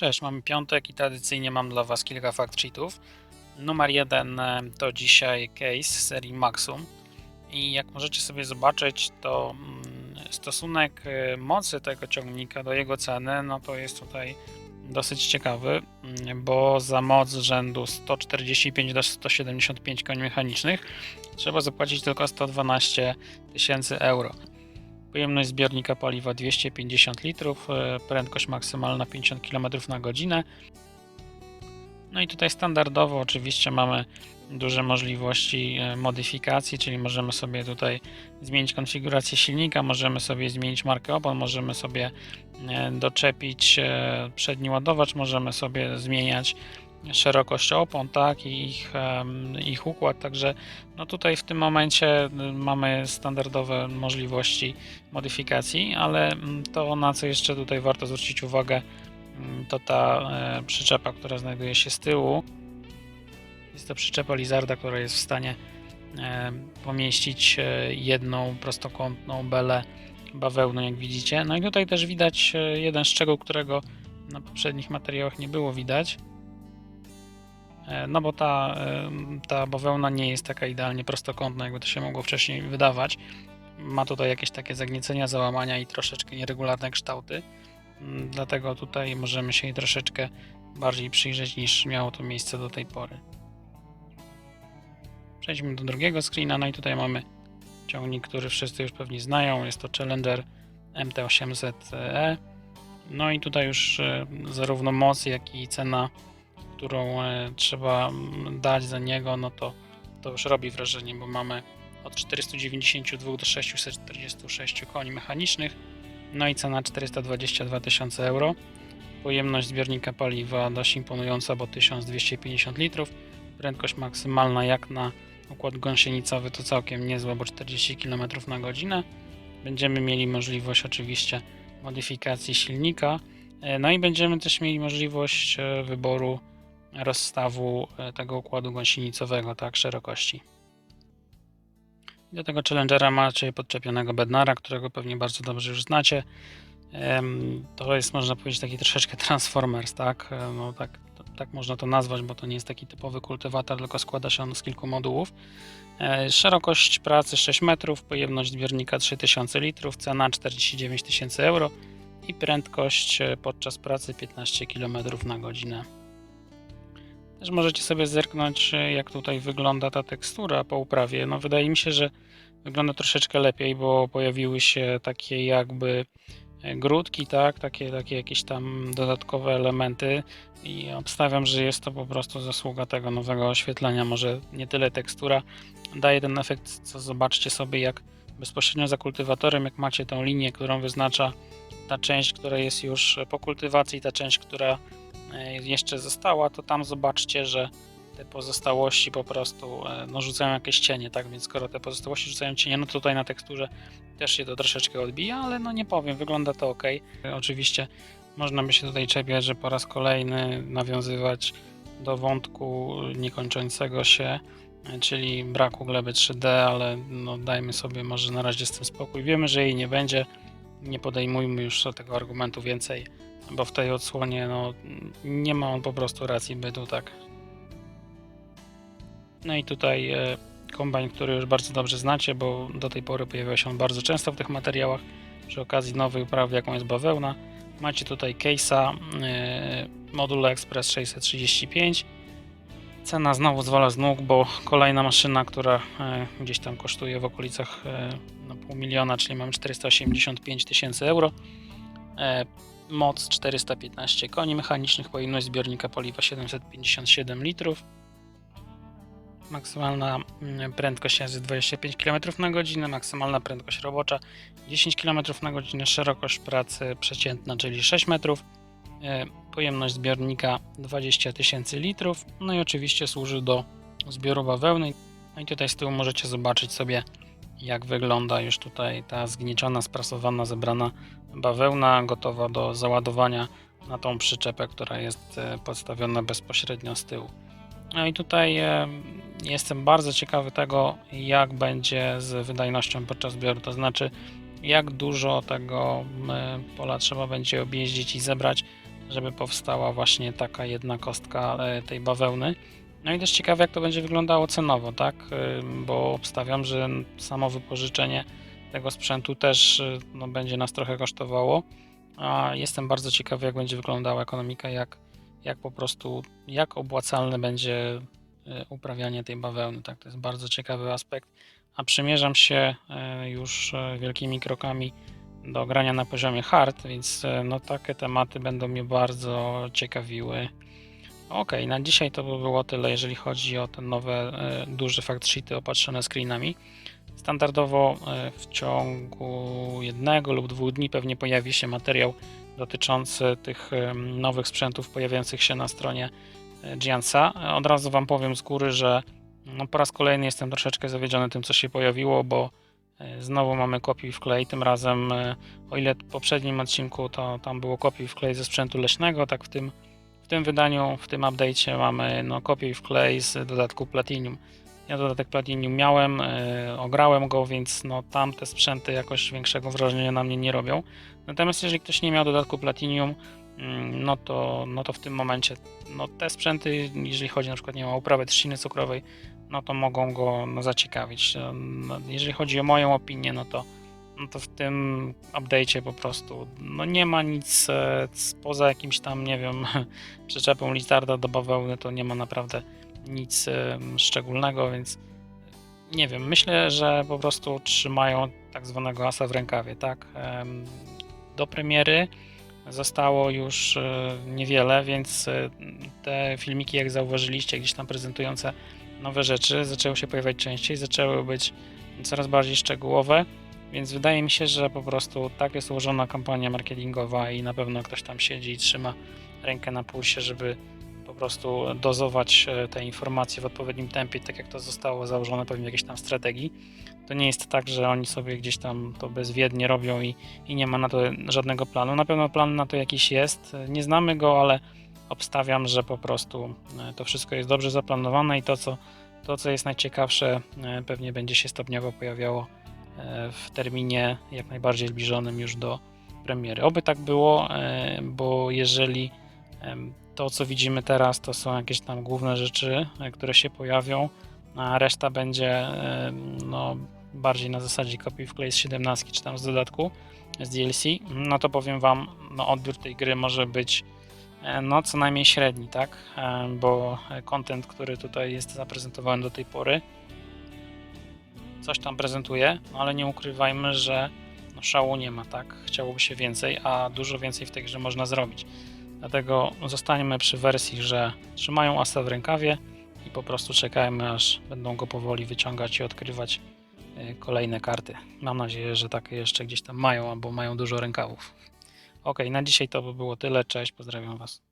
Cześć, mamy piątek i tradycyjnie mam dla Was kilka fact sheetów. Numer jeden e, to dzisiaj case serii Maxum i jak możecie sobie zobaczyć, to mm, stosunek e, mocy tego ciągnika do jego ceny, no to jest tutaj dosyć ciekawy, mm, bo za moc rzędu 145 do 175 koni mechanicznych trzeba zapłacić tylko 112 tysięcy euro. Pojemność zbiornika paliwa 250 litrów, e, prędkość maksymalna 50 km na godzinę. No i tutaj standardowo oczywiście mamy duże możliwości e, modyfikacji, czyli możemy sobie tutaj zmienić konfigurację silnika, możemy sobie zmienić markę opon, możemy sobie e, doczepić przedni ładowacz, możemy sobie zmieniać szerokość opon, tak, i ich, ich układ, także no tutaj w tym momencie mamy standardowe możliwości modyfikacji, ale to na co jeszcze tutaj warto zwrócić uwagę to ta e, przyczepa, która znajduje się z tyłu. Jest to przyczepa Lizarda, która jest w stanie e, pomieścić e, jedną prostokątną belę bawełną, jak widzicie. No i tutaj też widać jeden szczegół, którego na poprzednich materiałach nie było widać. E, no bo ta, ta bawełna nie jest taka idealnie prostokątna, jakby to się mogło wcześniej wydawać. Ma tutaj jakieś takie zagniecenia, załamania i troszeczkę nieregularne kształty. Mm, dlatego tutaj możemy się jej troszeczkę bardziej przyjrzeć niż miało to miejsce do tej pory. Przejdźmy do drugiego screena, no i tutaj mamy ciągnik, który wszyscy już pewnie znają. Jest to Challenger MT800E. No i tutaj już e, zarówno moc, jak i cena którą e, trzeba dać za niego, no to, to już robi wrażenie, bo mamy od 492 do 646 koni mechanicznych, no i cena 422 tysiące euro. Pojemność zbiornika paliwa dość imponująca, bo 1250 litrów. Prędkość maksymalna jak na układ gąsienicowy to całkiem niezła, bo 40 km na godzinę. Będziemy mieli możliwość oczywiście modyfikacji silnika, e, no i będziemy też mieli możliwość e, wyboru rozstawu e, tego układu gąsienicowego, tak, szerokości. Do tego Challengera macie podczepionego Bednara, którego pewnie bardzo dobrze już znacie. To jest, można powiedzieć, taki troszeczkę Transformers, tak? E, no, tak, tak można to nazwać, bo to nie jest taki typowy kultywator, tylko składa się on z kilku modułów. E, szerokość pracy 6 metrów, pojemność zbiornika 3000 litrów, cena 49 tysięcy euro i prędkość podczas pracy 15 km na godzinę. Też możecie sobie zerknąć, e, jak tutaj wygląda ta tekstura po uprawie. No wydaje mi się, że wygląda troszeczkę lepiej, bo pojawiły się takie jakby e, grudki, tak, takie, takie jakieś tam dodatkowe elementy i obstawiam, że jest to po prostu zasługa tego nowego oświetlenia. Może nie tyle tekstura daje ten efekt, co zobaczcie sobie, jak bezpośrednio za kultywatorem, jak macie tą linię, którą wyznacza ta część, która jest już po kultywacji, ta część, która jeszcze została, to tam zobaczcie, że te pozostałości po prostu e, no, rzucają jakieś cienie, tak? Więc skoro te pozostałości rzucają cienie, no tutaj na teksturze też się to troszeczkę odbija, ale no nie powiem, wygląda to ok. Oczywiście można by się tutaj czepiać, że po raz kolejny nawiązywać do wątku niekończącego się, e, czyli braku gleby 3D, ale no dajmy sobie może na razie z tym spokój. Wiemy, że jej nie będzie, nie podejmujmy już tego argumentu więcej bo w tej odsłonie no, nie ma on po prostu racji bytu, tak. No i tutaj e, kombajn, który już bardzo dobrze znacie, bo do tej pory pojawiał się on bardzo często w tych materiałach. Przy okazji nowej uprawy, jaką jest bawełna. Macie tutaj case'a e, Modula Express 635. Cena znowu zwala z nóg, bo kolejna maszyna, która e, gdzieś tam kosztuje w okolicach e, no, pół miliona, czyli mamy 485 tysięcy euro. E, moc 415 koni mechanicznych, pojemność zbiornika paliwa 757 litrów. Maksymalna mm, prędkość jazdy 25 km na godzinę, maksymalna prędkość robocza 10 km na godzinę, szerokość pracy przeciętna, czyli 6 metrów, pojemność zbiornika 20 tysięcy litrów, no i oczywiście służy do zbioru bawełny. No i tutaj z tyłu możecie zobaczyć sobie jak wygląda już tutaj ta zgnieciona, sprasowana, zebrana bawełna, gotowa do załadowania na tą przyczepę, która jest e, podstawiona bezpośrednio z tyłu. No i tutaj e, jestem bardzo ciekawy tego, jak będzie z wydajnością podczas zbioru, to znaczy jak dużo tego e, pola trzeba będzie objeździć i zebrać, żeby powstała właśnie taka jedna kostka e, tej bawełny. No i też ciekawe, jak to będzie wyglądało cenowo, tak? E, Bo obstawiam, że samo wypożyczenie tego sprzętu też e, no, będzie nas trochę kosztowało. A jestem bardzo ciekawy, jak będzie wyglądała ekonomika, jak, jak po prostu, jak opłacalne będzie uprawianie tej bawełny. Tak, to jest bardzo ciekawy aspekt. A przymierzam się już wielkimi krokami do grania na poziomie hard, więc e, no takie tematy będą mnie bardzo ciekawiły. Ok, na dzisiaj to by było tyle, jeżeli chodzi o te nowe e, duże fact opatrzone screenami. Standardowo e, w ciągu jednego lub dwóch dni pewnie pojawi się materiał dotyczący tych nowych sprzętów pojawiających się na stronie Giantsa. E, Od razu Wam powiem z góry, że no, po raz kolejny jestem troszeczkę zawiedziony tym, co się pojawiło, bo znowu mamy kopiuj wklej. Tym razem, e, o ile w poprzednim odcinku to tam było kopiuj wklej ze sprzętu leśnego, tak w tym, w tym wydaniu, w tym update'cie mamy no, kopiuj wklej z dodatku Platinum. Ja dodatek Platinum miałem, e, ograłem go, więc no, tam te sprzęty jakoś większego wrażenia na mnie nie robią. Natomiast jeżeli ktoś nie miał dodatku Platinum, mm, no to, no to w tym momencie no, te sprzęty, jeżeli chodzi na przykład nie wiem, o uprawę trzciny cukrowej, no to mogą go no, zaciekawić. No, jeżeli chodzi o moją opinię, no to, no to w tym update'cie po prostu no nie ma nic e, poza jakimś tam, nie wiem, przyczepą lizarda do bawełny, to nie ma naprawdę nic e, szczególnego, więc nie wiem, myślę, że po prostu trzymają tak zwanego asa w rękawie, tak? Do premiery zostało już e, niewiele, więc te filmiki, jak zauważyliście, gdzieś tam prezentujące nowe rzeczy, zaczęły się pojawiać częściej, zaczęły być coraz bardziej szczegółowe, więc wydaje mi się, że po prostu tak jest ułożona kampania marketingowa i na pewno ktoś tam siedzi i trzyma rękę na pulsie, żeby po prostu dozować e, te informacje w odpowiednim tempie, tak jak to zostało założone pewnie w jakiejś tam strategii. To nie jest tak, że oni sobie gdzieś tam to bezwiednie robią i, i nie ma na to żadnego planu. Na pewno plan na to jakiś jest. Nie znamy go, ale obstawiam, że po prostu e, to wszystko jest dobrze zaplanowane i to, co, to, co jest najciekawsze, e, pewnie będzie się stopniowo pojawiało e, w terminie jak najbardziej zbliżonym już do premiery. Oby tak było, bo jeżeli to, co widzimy teraz, to są jakieś tam główne rzeczy, które się pojawią, a reszta będzie no, bardziej na zasadzie kopiuj wklej z 17 czy tam z dodatku z DLC, no to powiem Wam, no, odbiór tej gry może być no co najmniej średni, tak? E, Bo e, content, który tutaj jest zaprezentowany do tej pory, coś tam prezentuje, no ale nie ukrywajmy, że no, szału nie ma, tak? Chciałoby się więcej, a dużo więcej w tej grze można zrobić. Dlatego zostańmy przy wersji, że trzymają asa w rękawie i po prostu czekajmy, aż będą go powoli wyciągać i odkrywać e, kolejne karty. Mam nadzieję, że takie jeszcze gdzieś tam mają, albo mają dużo rękawów. Ok, na dzisiaj to by było tyle. Cześć, pozdrawiam Was.